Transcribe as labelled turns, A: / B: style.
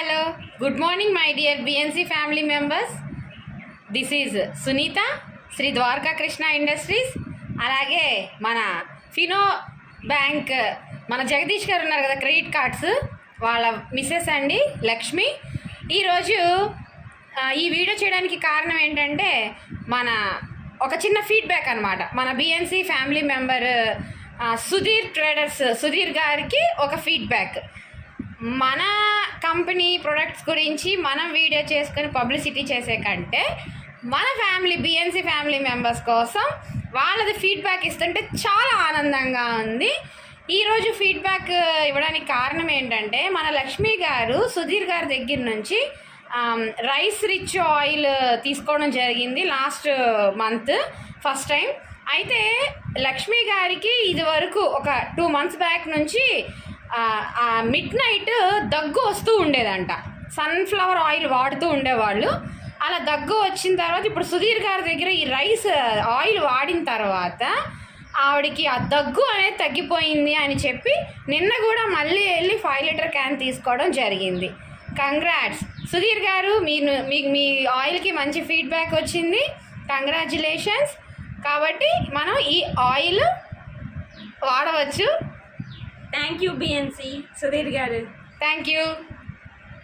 A: Hello. Good morning my dear BNC family members this is Sunitha Sri Dwaraka Krishna industries అలాగే మన Fino bank మన జగదీష్ గారు ఉన్నారు కదా క్రెడిట్ కార్డ్స్ వాళ్ళ మిస్సెస్ అండి లక్ష్మి ఈరోజు ఈ వీడియో చేయడానికి కారణం ఏంటంటే మన ఒక చిన్న ఫీడ్బ్యాక్ అనమాట మన BNC family member Sudheer traders Sudheer గారికి ఒక ఫీడ్బ్యాక్ మన కంపెనీ ప్రొడక్ట్స్ గురించి మనం వీడియో చేసుకొని పబ్లిసిటీ చేసే కంటే మన ఫ్యామిలీ బిఎన్సీ ఫ్యామిలీ మెంబర్స్ కోసం వాళ్ళది ఫీడ్బ్యాక్ ఇస్తుంటే చాలా ఆనందంగా ఉంది. ఈరోజు ఫీడ్బ్యాక్ ఇవ్వడానికి కారణం ఏంటంటే మన లక్ష్మి గారు సుధీర్ గారి దగ్గర నుంచి రైస్ రిచ్ ఆయిల్ తీసుకోవడం జరిగింది లాస్ట్ మంత్ ఫస్ట్ టైం. అయితే లక్ష్మి గారికి ఇది వరకు ఒక టూ మంత్స్ బ్యాక్ నుంచి మిడ్ నైట్ దగ్గు వస్తూ ఉండేదంట. సన్ఫ్లవర్ ఆయిల్ వాడుతూ ఉండేవాళ్ళు. అలా దగ్గు వచ్చిన తర్వాత ఇప్పుడు సుధీర్ గారి దగ్గర ఈ రైస్ ఆయిల్ వాడిన తర్వాత ఆవిడకి ఆ దగ్గు అనేది తగ్గిపోయింది అని చెప్పి నిన్న కూడా మళ్ళీ వెళ్ళి ఫైవ్ లీటర్ క్యాన్ తీసుకోవడం జరిగింది. కంగ్రాట్స్ సుధీర్ గారు మీరు మీకు మీ ఆయిల్కి మంచి ఫీడ్బ్యాక్ వచ్చింది. కంగ్రాచులేషన్స్ కాబట్టి మనం ఈ ఆయిల్ వాడవచ్చు.
B: థ్యాంక్ యూ బిఎన్సి సుధీర్ గారు
A: థ్యాంక్ యూ